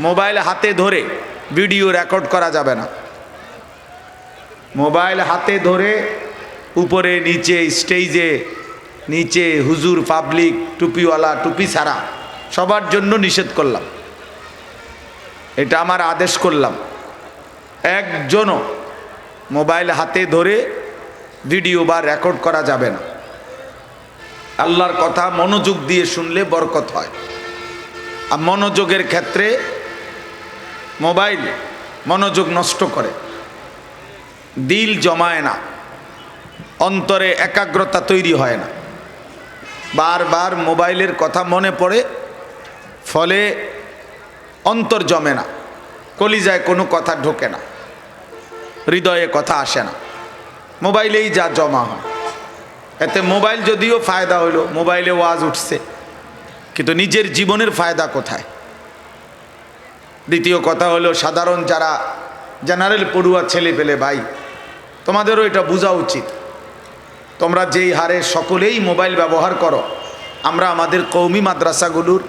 Mobile হাতে ধরে video record করা যাবে না। মোবাইল হাতে ধরে উপরে, নিচে, স্টেজে, নিচে, হুজুর, পাবলিক, টুপিওয়ালা, টুপি ছাড়া সবার জন্য নিষেধ করলাম। এটা আমার আদেশ করলাম। একজনও মোবাইল হাতে ধরে ভিডিও বা রেকর্ড করা যাবে না। আল্লাহর কথা মনোযোগ দিয়ে শুনলে বরকত হয়। আর মনোযোগের ক্ষেত্রে মোবাইল মনোযোগ নষ্ট করে। দিল জমায় না। অন্তরে একাগ্রতা তৈরি হয় না। বারবার মোবাইলের কথা মনে পড়ে, ফলে অন্তর জমে না। কলিজায় কোনো কথা ঢোকে না। হৃদয়ে কথা আসে না। মোবাইলেই যা জমা হয়। এতে মোবাইল যদিও ফায়দা হইল, মোবাইলে ওয়াজ উঠছে, কিন্তু নিজের জীবনের ফায়দা কোথায়? দ্বিতীয় কথা হলো, সাধারণ যারা জেনারেল পড়ুয়া ছেলে পেলে ভাই, তোমাদেরও এটা বোঝা উচিত। তোমরা যেই হারে সকলেই মোবাইল ব্যবহার করো, আমরা আমাদের কৌমি মাদ্রাসাগুলোর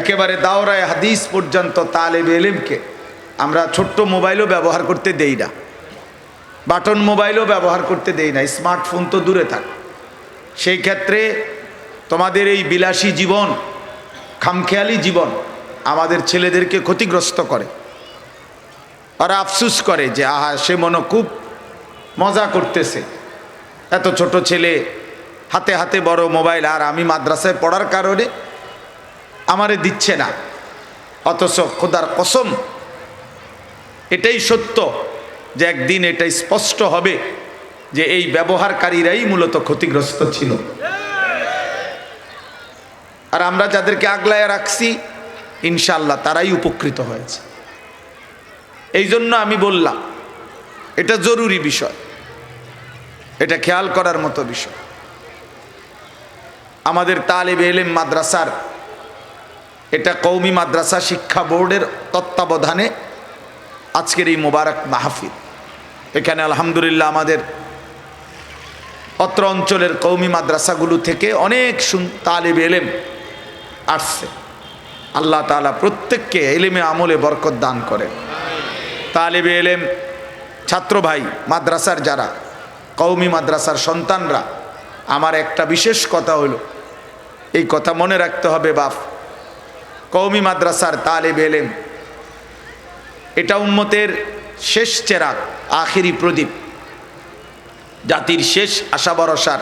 একেবারে দাওরায় হাদিস পর্যন্ত তালেব এলেমকে আমরা ছোট্ট মোবাইলও ব্যবহার করতে দেই না। বাটন মোবাইলও ব্যবহার করতে দেই না স্মার্টফোন তো দূরে থাক। সেই ক্ষেত্রে তোমাদের এই বিলাসী জীবন, খামখেয়ালি জীবন আমাদের ছেলেদেরকে ক্ষতিগ্রস্ত করে। ওরা আফসুস করে যে, আহা, সে মনে খুব মজা করতেছে। এত ছোট ছেলে, হাতে হাতে বড় মোবাইল, আর আমি মাদ্রাসায় পড়ার কারণে আমারে দিচ্ছে না। অথচ খোদার কসম, এটাই সত্য যে একদিন এটা স্পষ্ট হবে যে এই ব্যবহারকারীরাই মূলত ক্ষতিগ্রস্ত ছিল। আর আমরা যাদেরকে আগলায় রাখছি ইনশাল্লাহ তারাই উপকৃত হয়েছে। এই জন্য আমি বললাম, এটা জরুরি বিষয়। এটা খেয়াল করার মতো বিষয়। আমাদের তালেব এলেম মাদ্রাসার, এটা কৌমি মাদ্রাসা শিক্ষা বোর্ডের তত্ত্বাবধানে আজকের এই মোবারক মাহফিল। এখানে আলহামদুলিল্লাহ আমাদের অত্র অঞ্চলের কৌমি মাদ্রাসাগুলো থেকে অনেক তালেব এলেম আসছে। আল্লাহ তালা প্রত্যেককে এলেমে আমলে বরকত দান করেন। তালেবে এলেম, ছাত্র ভাই, মাদ্রাসার যারা কৌমি মাদ্রাসার সন্তানরা, আমার একটা বিশেষ কথা হলো, এই কথা মনে রাখতে হবে বাপ। কৌমি মাদ্রাসার তালেব এলেম, এটা উম্মতের শেষ চেরাগ আখেরি প্রদীপ। জাতির শেষ আশা ভরসার,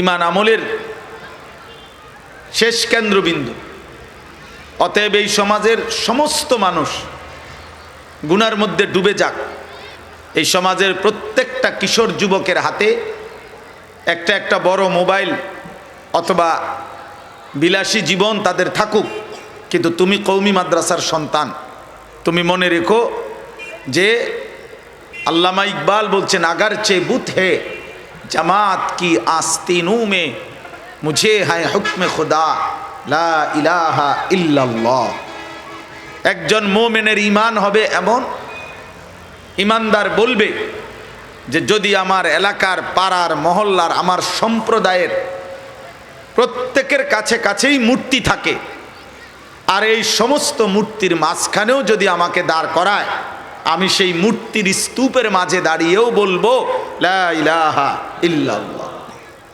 ইমান আমলের শেষ কেন্দ্রবিন্দু। অতএব এই সমাজের সমস্ত মানুষ গুনার মধ্যে ডুবে যাক। এই সমাজের প্রত্যেকটা কিশোর যুবকের হাতে একটা একটা বড় মোবাইল অথবা বিলাসী জীবন তাদের থাকুক। কিন্তু তুমি কৌমি মাদ্রাসার সন্তান। তুমি মনে রেখো যে আল্লামা ইকবাল বলছেন আগার চে বুথ হে, জামাত কি আস্তিনু মে মুঝে হ্যাঁ হুকমে খুদা। লা ইলাহা ইল্লাল্লাহ। একজন মোমেনের ইমান হবে এমন? ইমানদার বলবে যে যদি আমার এলাকার পাড়ার মহল্লার আমার সম্প্রদায়ের প্রত্যেকের কাছে কাছেই মূর্তি থাকে আর এই সমস্ত মূর্তির মাঝখানেও যদি আমাকে দাঁড় করায়, আমি সেই মূর্তির স্তূপের মাঝে দাঁড়িয়েও বলব ইল্লাল্লাহ।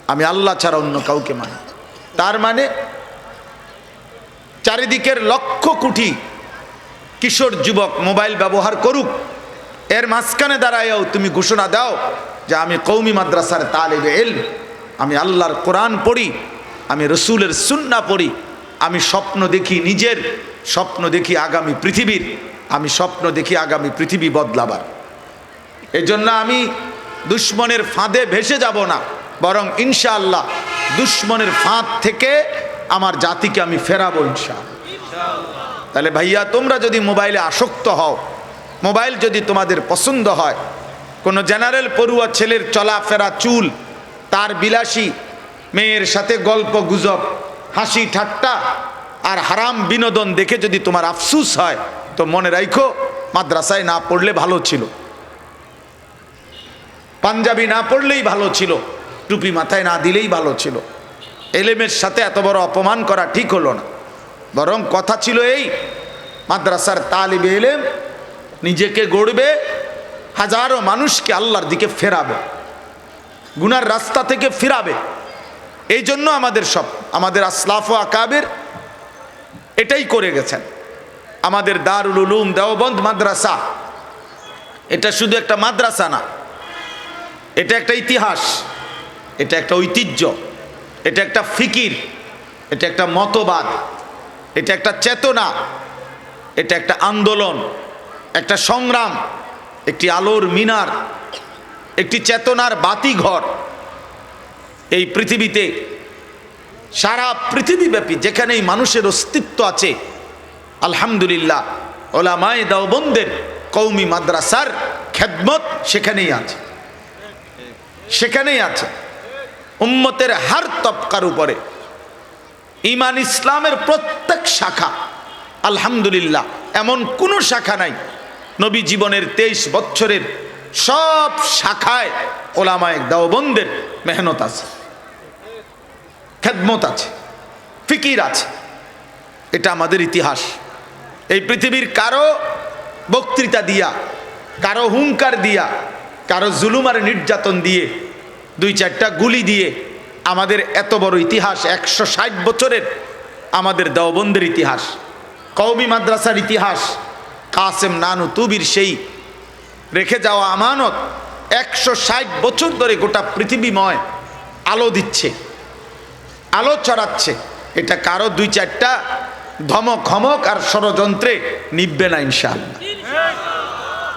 আমি আল্লাহ ছাড়া অন্য কাউকে মানি। তার মানে চারিদিকের লক্ষ কোটি কিশোর যুবক মোবাইল ব্যবহার করুক। এর মাঝখানে দাঁড়ায়ও তুমি ঘোষণা দাও যে আমি কৌমি মাদ্রাসার তালেবে এল আমি আল্লাহর কোরআন পড়ি, আমি রসুলের সুন্না পড়ি, আমি স্বপ্ন দেখি নিজের, স্বপ্ন দেখি আগামী পৃথিবীর, আমি স্বপ্ন দেখি আগামী পৃথিবী বদলাবার। এজন্য আমি দুশ্মনের ফাঁদে ভেসে যাব না, বরং ইনশাআল্লাহ দুশ্মনের ফাঁদ থেকে আমার জাতিকে আমি ফেরাবো ইনশাআল্লাহ। তাহলে ভাইয়া, তোমরা যদি মোবাইলে আসক্ত হও, মোবাইল যদি তোমাদের পছন্দ হয়, কোনো জেনারেল পড়ুয়া ছেলের চলাফেরা চুল, তার বিলাসী মেয়ের সাথে গল্প গুজব, হাসি ঠাট্টা আর হারাম বিনোদন দেখে যদি তোমার আফসুস হয়, তো মনে রাখো মাদ্রাসায় না পড়লে ভালো ছিল। পাঞ্জাবি না পড়লেই ভালো ছিল, টুপি মাথায় না দিলেই ভালো ছিল। এলেমের সাথে এত বড় অপমান করা ঠিক হলো না। বরং কথা ছিল এই, মাদ্রাসার তালিবে এলেম নিজেকে গড়বে, হাজারো মানুষকে আল্লাহর দিকে ফেরাবে, গুনার রাস্তা থেকে ফেরাবে। এই জন্য আমাদের সব, আমাদের আসলাফ আকাবের এটাই করে গেছেন। আমাদের দারুল উলুম দেওবন্দ মাদ্রাসা, এটা শুধু একটা মাদ্রাসা না, এটা একটা ইতিহাস, এটা একটা ঐতিহ্য। এটা একটা ফিকির, এটা একটা মতবাদ, এটা একটা চেতনা, এটা একটা আন্দোলন, একটা সংগ্রাম, একটি আলোর মিনার, একটি চেতনার বাতিঘর। এই পৃথিবীতে সারা পৃথিবীব্যাপী যেখানেই মানুষের অস্তিত্ব আছে, আলহামদুলিল্লাহ, ওলামায় দাওবন্দের কৌমি মাদ্রাসার খেদমত সেখানেই আছে। সেখানেই আছে। উম্মতের হার তপকার উপরে। ইমান ইসলামের প্রত্যেক শাখা, আলহামদুলিল্লাহ, এমন কোনো শাখা নাই। নবী জীবনের তেইশ বছরের সব শাখায় ওলামায় দাওবন্দের মেহনত আছে, খেদমত আছে, ফিকির আছে। এটা আমাদের ইতিহাস। এই পৃথিবীর কারও বক্তৃতা দিয়া, কারও হুঙ্কার দিয়া, কারও জুলুমার নির্যাতন দিয়ে দুই চারটা গুলি দিয়ে আমাদের এত বড় ইতিহাস, একশো ষাট বছরের আমাদের দেওবন্দের ইতিহাস কৌমি মাদ্রাসার ইতিহাস, কাসেম নানু তুবির সেই রেখে যাওয়া আমানত একশো ষাট বছর ধরে গোটা পৃথিবীময় আলো দিচ্ছে, আলো চড়াচ্ছে এটা কারও দুই চারটা ধমক ধমক আর ষড়যন্ত্রে নিববে না ইনশাআল্লাহ।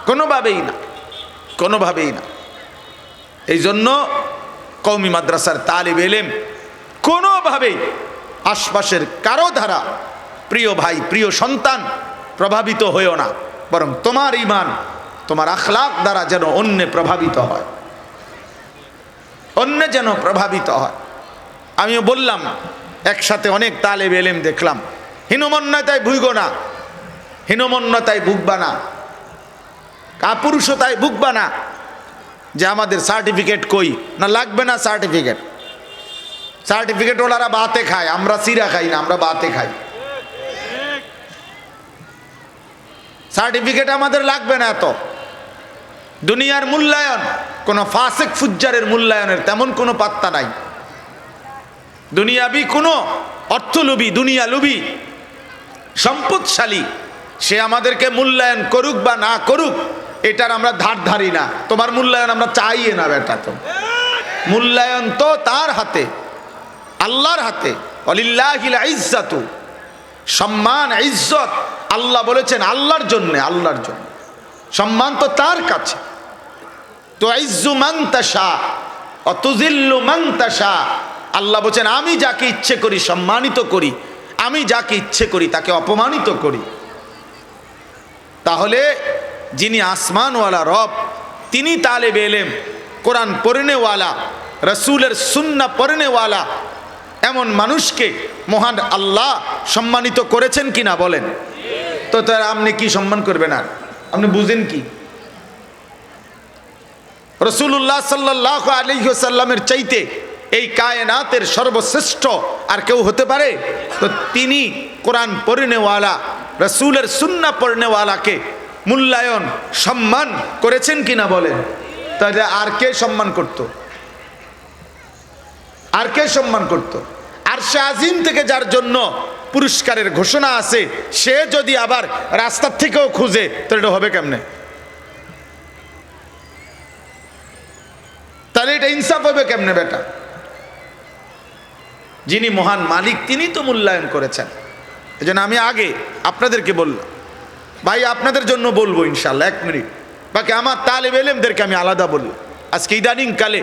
কোনোভাবেই না কোনোভাবেই না। এই জন্য কৌমি মাদ্রাসার তালিব এলেম কোনোভাবেই আশপাশের কারও ধারা প্রিয় ভাই, প্রিয় সন্তান প্রভাবিত হয়েও না। বরং তোমার ইমান তোমার আখলাক দ্বারা যেন অন্যে প্রভাবিত হয়। অন্য যেন প্রভাবিত হয়। আমিও বললাম, একসাথে অনেক তালেব এলেম দেখলাম। হীনমন্যতায় ভুইগ না। হীনমন্যতায় ভুগবা না। কাপুরুষতায় ভুগবা না। যে আমাদের সার্টিফিকেট কই? না, লাগবে না সার্টিফিকেট সার্টিফিকেট ওনারা বাতে খায়, আমরা সিরা খাই না, আমরা বাতে খাই। সার্টিফিকেট আমাদের লাগবে না এত। দুনিয়ার মূল্যায়ন, কোনো ফাসেক ফুজ্জারের মূল্যায়নের তেমন কোনো পাত্তা নাই। দুনিয়াবি কোনো অর্থলোভী দুনিয়া লুবি সম্পদশালী, সে আমাদেরকে মূল্যায়ন করুক বা না করুক এটার আমরা ধার ধারি না। তোমার মূল্যায়ন আমরা চাইয়ে না বেটা তো। মূল্যায়ন তো তার হাতে, আল্লাহর হাতে। অলিল্লাহিল ইজ্জাতু। সম্মান, ইজ্জত আল্লাহ বলেছেন আল্লাহর জন্য আল্লাহর জন্য। সম্মান তো তার কাছে। তো ইজ্জু মাংতাসা অতুজিল্লু মাংতাসা আল্লাহ বলছেন, আমি যাকে ইচ্ছে করি সম্মানিত করি, আমি যাকে ইচ্ছে করি তাকে অপমানিত করি। তাহলে যিনি আসমানওয়ালা রব, তিনি তালেব এলেম, কোরআন পড়নেওয়ালা, রসুলের সুন্না পড়নেওয়ালা, এমন মানুষকে মহান আল্লাহ সম্মানিত করেছেন কিনা বলেন। তো তার আপনি কি সম্মান করবেন আর আপনি বুঝেন কি? রসুল্লাহ সাল্লাহ আলহ্লামের চাইতে এই কায়নাতের সর্বশ্রেষ্ঠ আর কেউ হতে পারে? তো তিনি কোরআন পড়নেওয়ালা, রসুলের সুন্না পড়নেওয়ালাকে মূল্যায়ন, সম্মান করেছেন কিনা বলেন? তাহলে আর কে সম্মান করত? আর কে সম্মান করত? আর সে আজিম থেকে যার জন্য পুরস্কারের ঘোষণা আছে, সে যদি আবার রাস্তার থেকেও খুঁজে তো এটা হবে কেমনে? তাহলে এটা ইনসাফ হবে কেমনে বেটা? যিনি মহান মালিক, তিনি তো মূল্যায়ন করেছেন। এই আমি আগে আপনাদেরকে বললাম ভাই, আপনাদের জন্য বলব ইনশাল্লাহ এক মিনিট। বাকি আমার তালেব এলেমদেরকে আমি আলাদা বললাম আজকে ইদানিং কালে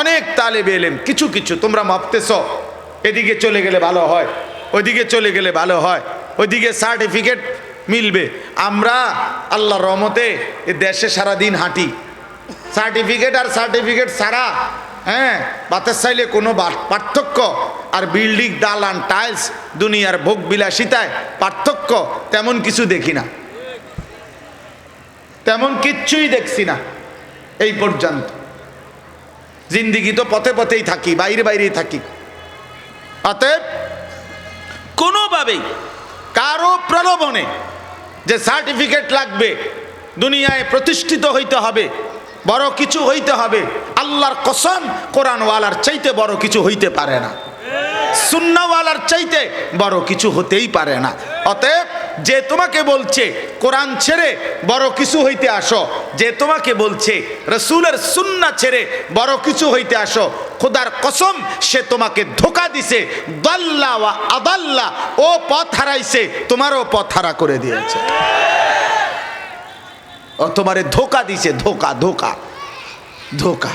অনেক তালেব এলেম, কিছু কিছু, তোমরা মাপতেছ এদিকে চলে গেলে ভালো হয়, ওইদিকে চলে গেলে ভালো হয়, ওইদিকে সার্টিফিকেট মিলবে। আমরা আল্লাহ রহমতে এ দেশে সারাদিন হাঁটি। সার্টিফিকেট আর সার্টিফিকেট সারা হ্যাঁ বাতের চাইলে কোনো পার্থক্য, আর বিল্ডিং, দালান, টাইলস, দুনিয়ার ভোগ বিলাসিতায় পার্থক্য তেমন কিছু দেখি না। তেমন কিচ্ছুই দেখছি না। এই পর্যন্ত। জিন্দিগি তো পথে পথেই থাকি, বাইরে বাইরেই থাকি। অতএব কোনোভাবেই, কারও প্রলোভনে যে সার্টিফিকেট লাগবে, দুনিয়ায় প্রতিষ্ঠিত হইতে হবে, বড় কিছু হইতে হবে, আল্লাহর কসম কোরআনওয়ালার চাইতে বড় কিছু হইতে পারে না। সুন্নাওয়ালার চাইতে বড় কিছু হতেই পারে না। অতএব যে তোমাকে বলছে, কোরআন ছেড়ে বড় কিছু হইতে আসো, যে তোমাকে বলছে, রসুলের সুন্না ছেড়ে বড় কিছু হইতে আসো, খোদার কসম, সে তোমাকে ধোকা দিছে, দল্লা ওয়া আদাল্লা, ও পথ হারাইছে, তোমারও পথ হারা করে দিয়েছে। ও তোমারে ধোকা দিছে, ধোকা ধোকা ধোকা।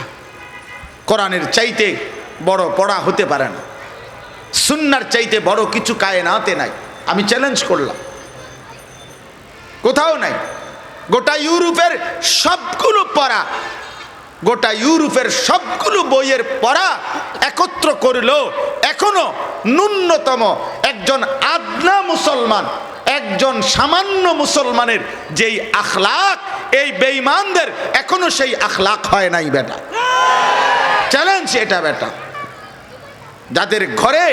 কোরআনের চাইতে বড় পড়া হতে পারে না। সুন্নার চাইতে বড় কিছু কায়নাতে নাই। আমি চ্যালেঞ্জ করলাম। কোথাও নাই। গোটা ইউরোপের সবগুলো পড়া, গোটা ইউরোপের সবগুলো বইয়ের পড়া একত্র করল। এখনও ন্যূনতম একজন আদনা মুসলমান, একজন সামান্য মুসলমানের যেই আখলাক, এই বেঈমানদের এখনও সেই আখলাক হয় নাই বেটা। চ্যালেঞ্জ এটা বেটা। যাদের ঘরে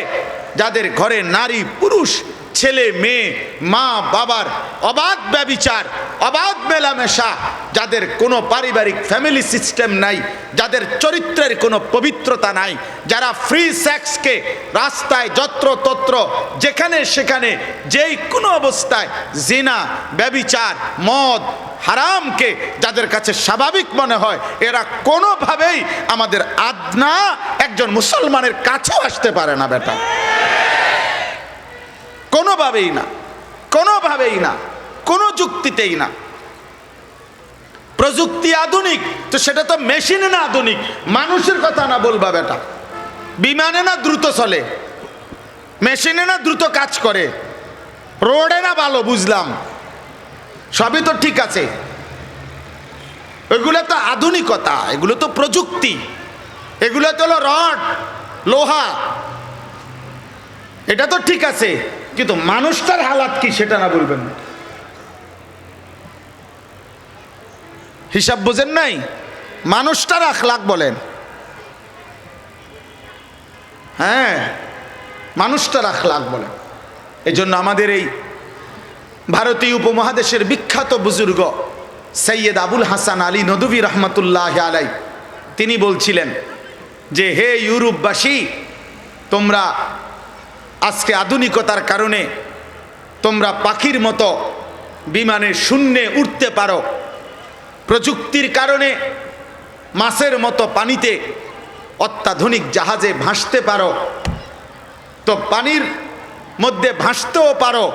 যাদের ঘরে নারী, পুরুষ, ছেলে, মেয়ে, মা, বাবার অবাধ ব্যবিচার, অবাধ মেলামেশা, যাদের কোনো পারিবারিক ফ্যামিলি সিস্টেম নাই, যাদের চরিত্রের কোনো পবিত্রতা নাই, যারা ফ্রি সেক্সকে রাস্তায় যত্র তত্র যেখানে সেখানে যেই কোনো অবস্থায়, জিনা, ব্যবিচার, মদ হারামকে যাদের কাছে স্বাভাবিক মনে হয়, এরা কোনোভাবেই আমাদের আদনা একজন মুসলমানের কাছেও আসতে পারে না, বেটা। কোনোভাবেই না কোনোভাবেই না, কোনো যুক্তিতেই না। প্রযুক্তি আধুনিক, তো সেটা তো মেশিনে না আধুনিক, মানুষের কথা না বলবা, বেটা। বিমানে না দ্রুত চলে, মেশিনে না দ্রুত কাজ করে, রোডে না ভালো, বুঝলাম। সবই তো ঠিক আছে। এগুলো তো আধুনিকতা, এগুলো তো প্রযুক্তি। এগুলো তো হলো রড, লোহা। এটা তো ঠিক আছে, কিন্তু মানুষটার হালাত কি সেটা না বলবেন? হিসাব বোঝেন নাই? মানুষটার আখলাক বলেন। হ্যাঁ মানুষটার আখলাক বলেন। এই জন্য আমাদের এই ভারতীয় উপমহাদেশের বিখ্যাত বুজুর্গ সৈয়দ আবুল হাসান আলী নদবী রহমতুল্লাহ আলাই তিনি বলছিলেন যে, হে ইউরোপবাসী, তোমরা আজকে আধুনিকতার কারণে তোমরা পাখির মতো বিমানে শূন্যে উঠতে পারো। প্রযুক্তির কারণে মাছের মতো পানিতে অত্যাধুনিক জাহাজে ভাসতে পারো। তো পানির মধ্যে ভাসতেও পারো।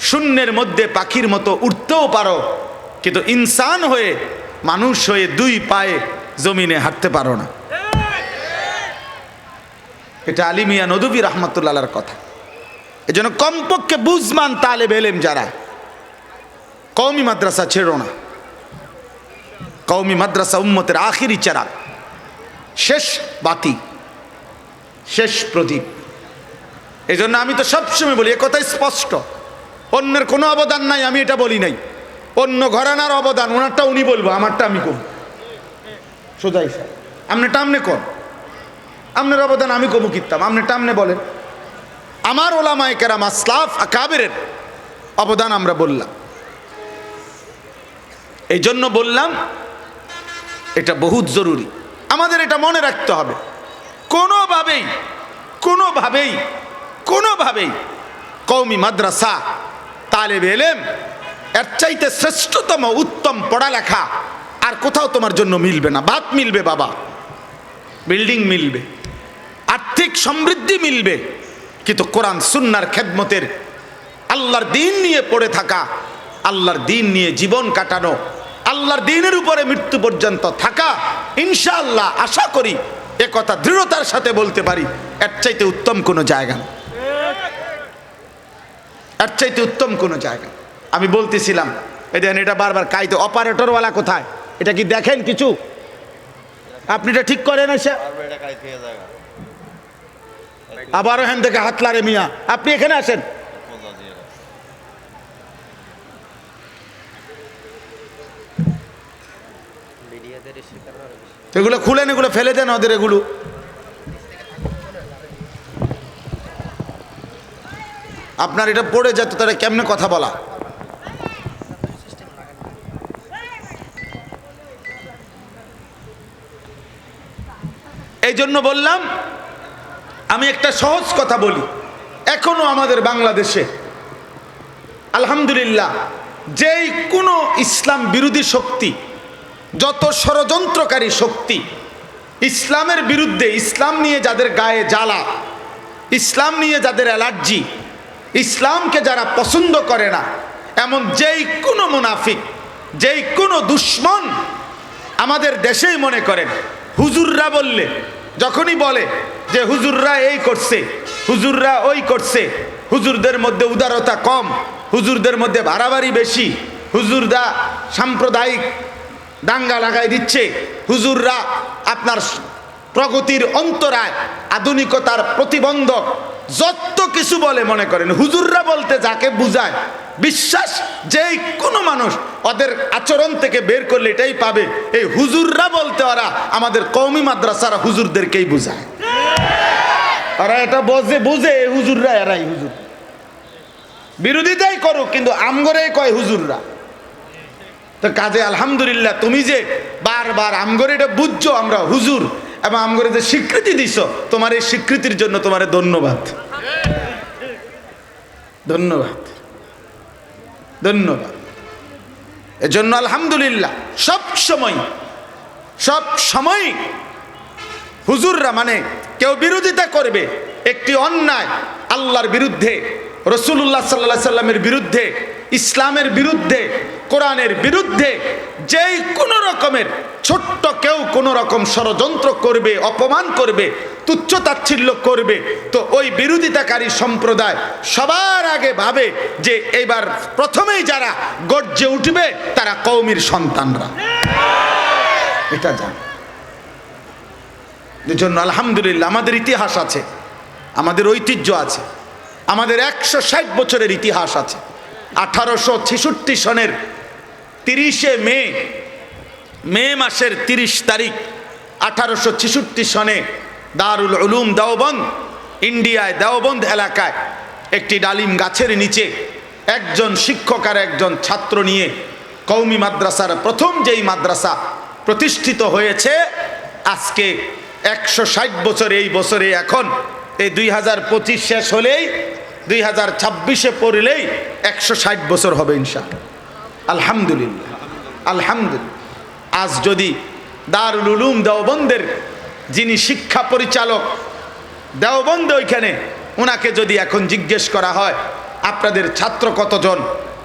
শূন্যের মধ্যে পাখির মতো উঠতেও পারো। কিন্তু ইনসান হয়ে, মানুষ হয়ে দুই পায়ে জমিনে হাঁটতে পারো না। এটা আলিমিয়া নদুবী রহমতুল্লাহর কথা। এই জন্য কমপক্ষে বুঝমান তালে বেলেম যারা কৌমি মাদ্রাসা ছেড়ো না। কৌমি মাদ্রাসা উম্মতের আখিরি চারা। শেষ বাতি, শেষ প্রদীপ। এই জন্য আমি তো সবসময় বলি, এ কথাই স্পষ্ট। অন্যের কোনো অবদান নাই, আমি এটা বলি নাই। অন্য ঘরানার অবদান, ওনারটা উনি বলব, আমারটা আমি কম সোজাই স্যার আপনিটা আমনে কর আপনার অবদান আমি কমু কিতাম আপনি টামনে বলেন। আমার ওলামায় কেরাম আসলাফ আকাবেরের অবদান আমরা বললাম। এই জন্য বললাম, এটা বহুত জরুরি। আমাদের এটা মনে রাখতে হবে। কোনোভাবেই কোনোভাবেই কোনোভাবেই কৌমি মাদ্রাসা তালেব এলেম, এর চাইতে শ্রেষ্ঠতম উত্তম পড়ালেখা, আর কোথাও তোমার জন্য মিলবে না ভাত মিলবে বাবা, বিল্ডিং মিলবে, আর্থিক সমৃদ্ধি মিলবে, কিন্তু কোরআন সুন্নার খেদমতের আল্লাহর দিন নিয়ে পড়ে থাকা, আল্লাহর দিন নিয়ে জীবন কাটানো, আল্লাহর দিনের উপরে মৃত্যু পর্যন্ত থাকা, ইনশাআল্লাহ আশা করি এ কথা দৃঢ়তার সাথে বলতে পারি, এর চাইতে উত্তম কোনো জায়গা না। এর চাইতে উত্তম কোনো জায়গা। আমি বলতেছিলাম, এই দেখেন, এটা বারবার কাইতে অপারেটরওয়ালা কোথায়? এটা কি দেখেন কিছু? আপনি এটা ঠিক করেন এসে আবার এখান থেকে হাতলারে মিয়া। আপনি এখানে আসেন। এগুলো খুলেন, এগুলো ফেলে দেন ওদের এগুলো। আপনার এটা পড়ে যেত তারা কেমনে কথা বলা? এই জন্য বললাম, আমি একটা সহজ কথা বলি। এখনও আমাদের বাংলাদেশে, আলহামদুলিল্লাহ, যেই কোনো ইসলাম বিরোধী শক্তি, যত ষড়যন্ত্রকারী শক্তি, ইসলামের বিরুদ্ধে ইসলাম নিয়ে যাদের গায়ে জ্বালা, ইসলাম নিয়ে যাদের অ্যালার্জি ইসলামকে যারা পছন্দ করে না, এমন যেই কোনো মুনাফিক, যেই কোনো দুশ্মন আমাদের দেশেই মনে করেন, হুজুররা বললে, যখনই বলে যে হুজুররা এই করছে, হুজুররা ওই করছে, হুজুরদের মধ্যে উদারতা কম, হুজুরদের মধ্যে বাড়াবাড়ি বেশি হুজুরদা সাম্প্রদায়িক দাঙ্গা লাগাই দিচ্ছে, হুজুররা আপনার প্রগতির অন্তরায় আধুনিকতার প্রতিবন্ধক যত কিছু বলে মনে করেন, হুজুররা বলতে যাকে বুঝায়, বিশ্বাস যেই কোনো মানুষ ওদের আচরণ থেকে বের করলে এটাই পাবে। এই হুজুররা বলতে ওরা আমাদের কৌমি মাদ্রাসারা হুজুরদেরকেই বুঝায়। ওরা এটা বোঝে, বুঝে হুজুররা, এরাই হুজুর। বিরোধিতাই করুক, কিন্তু আমগরেই কয় হুজুররা। তো কাজে আলহামদুলিল্লাহ, তুমি যে বারবার আমগরে এটা বুঝছ, আমরা হুজুর। এবং আমগরে যে স্বীকৃতি দিছ, তোমার এই স্বীকৃতির জন্য তোমার ধন্যবাদ। ধন্যবাদ। ধন্যবাদ। এজন্য আলহামদুলিল্লাহ, সব সময় সব সময় হুজুররা মানে কেউ বিরোধিতা করবে, একটি অন্যায় আল্লাহর বিরুদ্ধে রসুল্লাহ সাল্লাহ সাল্লামের বিরুদ্ধে, ইসলামের বিরুদ্ধে, কোরআনের বিরুদ্ধে যেই কোনো রকমের ছোট্ট কেউ কোনো রকম ষড়যন্ত্র করবে, অপমান করবে, তুচ্ছ তাচ্ছিল্য করবে, তো ওই বিরোধিতাকারী সম্প্রদায় সবার আগে ভাবে যে এবার প্রথমেই যারা গর্জে উঠবে তারা কৌমির সন্তানরা। এটা জান। জন্য আলহামদুলিল্লাহ আমাদের ইতিহাস আছে, আমাদের ঐতিহ্য আছে, আমাদের একশো ষাট বছরের ইতিহাস আছে। আঠারোশো ছেষট্টি সনের তিরিশে মে মে মাসের তিরিশ তারিখ আঠারোশো ছেষট্টি সনে দারুল উলুম দেওবন্দ, ইন্ডিয়ায় দেওবন্দ এলাকায় একটি ডালিম গাছের নিচে একজন শিক্ষক আর একজন ছাত্র নিয়ে কৌমি মাদ্রাসার প্রথম যেই মাদ্রাসা প্রতিষ্ঠিত হয়েছে, আজকে একশো ষাট বছর এই বছরে এখন, এই দুই হাজার পঁচিশ শেষ হলেই, দুই হাজার ছাব্বিশে পড়লেই একশো ষাট বছর হবে ইনশা আলহামদুলিল্লাহ। আলহামদুলিল্লাহ। আজ যদি দারুল উলুম দেওবন্দের যিনি শিক্ষা পরিচালক দেওবন্দ ওইখানে ওনাকে যদি এখন জিজ্ঞেস করা হয়, আপনাদের ছাত্র কতজন?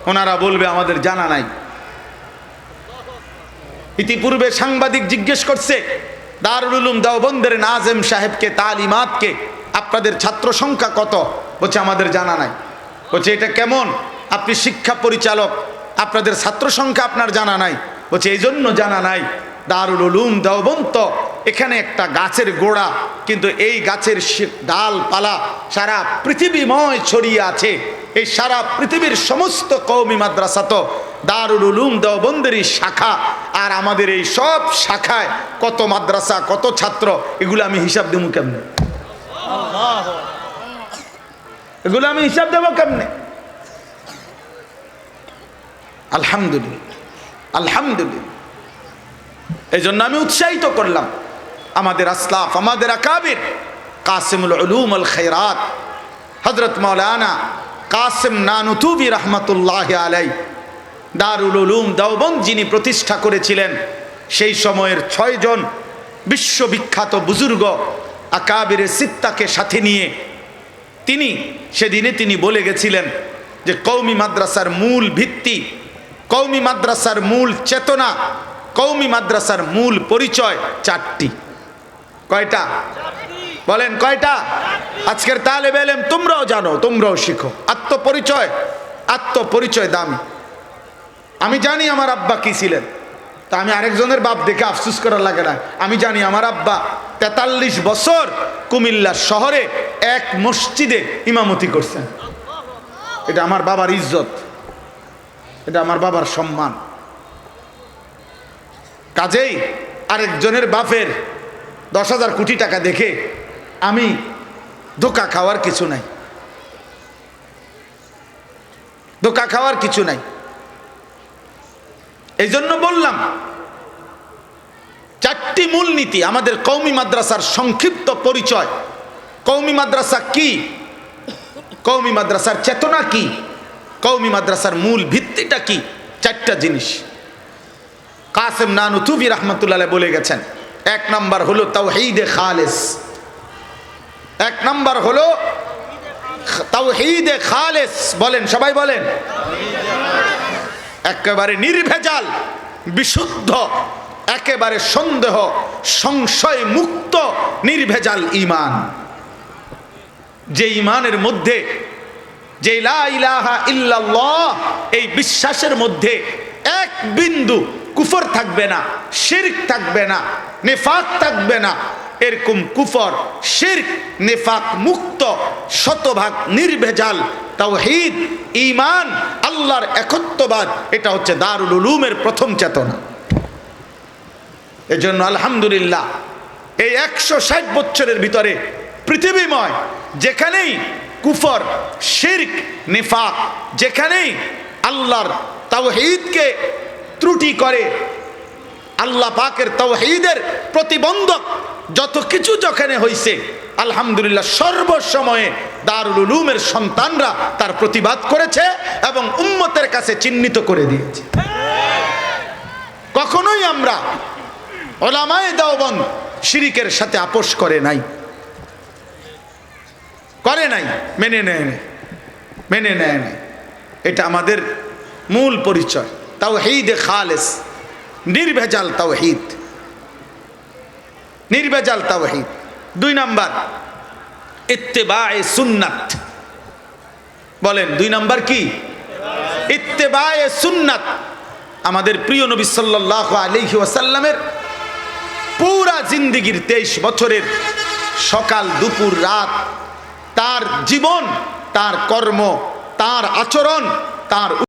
ওনারা বলবে, আমাদের জানা নাই। ইতিপূর্বে সাংবাদিক জিজ্ঞেস করছে, দারুল উলুম দেওবন্দের নাজেম সাহেবকে তালিমাতকে আপনাদের ছাত্র সংখ্যা কত? বলছে, আমাদের জানা নাই। বলছে, এটা কেমন? আপনি শিক্ষা পরিচালক আপনাদের ছাত্র সংখ্যা আপনার জানা নাই। বলছে এই জন্য জানা নাই। দারুল উলুম দেওবন্ত এখানে একটা গাছের গোড়া কিন্তু এই গাছের ডালপালা সারা পৃথিবীময় ছড়িয়ে আছে। এই সারা পৃথিবীর সমস্ত কৌমি মাদ্রাসা তো দারুল উলুম দেওবন্দেরই শাখা। আর আমাদের এই সব শাখায় কত মাদ্রাসা কত ছাত্র এগুলো আমি হিসাব দেবো কেমনে? এগুলো আমি হিসাব দেবো কেমনে? আলহামদুলিল্লাহ। আলহামদুলিল্লাহ। এই জন্য আমি উৎসাহিত করলাম আমাদের আসলাফ, আমাদের আকাবির কাসিমুল উলুম আল খৈরাত হজরত মৌলানা কাসিম নানুতুবি রহমতুল্লাহ আলাই দারুল উলুম দেওবন্দ যিনি প্রতিষ্ঠা করেছিলেন, সেই সময়ের ছয়জন বিশ্ববিখ্যাত বুজুর্গ আকাবিরে সিত্তাকে সাথে নিয়ে তিনি, সেদিনে তিনি বলে গেছিলেন যে কৌমি মাদ্রাসার মূল ভিত্তি কৌমি মাদ্রাসার মূল চেতনা কৌমি মাদ্রাসার মূল পরিচয় চারটি। কয়টা? বলেন কয়টা? আজকের তালে বেলেম তোমরাও জানো, তোমরাও শিখো। আত্মপরিচয় আত্মপরিচয় দামি। আমি জানি আমার আব্বা কি ছিলেন। তা আমি আরেকজনের বাপ দেখে আফসুস করার লাগে না। আমি জানি আমার আব্বা তেতাল্লিশ বছর কুমিল্লা শহরে এক মসজিদে ইমামতি করছেন। এটা আমার বাবার ইজ্জত। এটা আমার বাবার সম্মান। কাজেই আরেকজনের বাপের দশ হাজার কোটি টাকা দেখে আমি ধোকা খাওয়ার কিছু নাই। ধোকা খাওয়ার কিছু নাই। এই জন্য বললাম, চারটি মূলনীতি আমাদের কৌমি মাদ্রাসার সংক্ষিপ্ত পরিচয়। কৌমি মাদ্রাসা কি? কৌমি মাদ্রাসার চেতনা কি? কৌমি মাদ্রাসার মূল ভিত্তিটা কি? চারটা জিনিস। কাসেম নানুতুবি রহমতুল্লাহ বলে গেছেন, এক নাম্বার হলো তাওহীদে খালেস। এক নাম্বার হলো তাও তাওহীদে খালেস, বলেন, সবাই বলেন। একেবারে নির্ভেজাল, বিশুদ্ধ, একেবারে সন্দেহ, সংশয় মুক্ত, নির্ভেজাল ইমান। যে ইমানের মধ্যে যে ইলাহা ইল্লাল্লাহ, এই বিশ্বাসের মধ্যে এক বিন্দু কুফর থাকবে না, শিরক থাকবে না, নেফাক থাকবে না। এরকম কুফর, শিরক, নেফাক মুক্ত, শতভাগ নির্ভেজাল তাওহীদ ইমান আল্লাহর একত্ববাদ, এটা হচ্ছে দারুল উলুমের প্রথম চেতনা। এজন্য আলহামদুলিল্লাহ, এই একশো ষাট বছরের ভিতরে পৃথিবীময়, যেখানেই কুফর, শির্ক, নিফাক, যেখানেই আল্লাহর তাওহিদকে ত্রুটি করে, আল্লাহ পাকের তাওহীদের প্রতিবন্ধক যত কিছু যেখানে হয়েছে আলহামদুলিল্লাহ সর্বসময়ে দারুল উলুমের সন্তানরা তার প্রতিবাদ করেছে এবং উম্মতের কাছে চিহ্নিত করে দিয়েছে। কখনোই আমরা ওলামায় দাওবন শিরিকের সাথে আপোষ করে নাই। করে নাই, মেনে নেয় নাই, মেনে নেয় নাই। এটা আমাদের মূল পরিচয়। তাও হেইদে খালেস, নির্ভেজাল তাও হিদ নির্ভেজাল তাও হিদ দুই নাম্বার, ইত্তেবায়ে সুন্নাত। বলেন, দুই নাম্বার কি? ইত্তেবায়ে সুন্নাত। আমাদের প্রিয় নবী সাল্লাহ আলহি ওয়াসাল্লামের পুরা জিন্দিগির তেইশ বছরের সকাল, দুপুর, রাত তার জীবন তার কর্ম তার আচরণ তার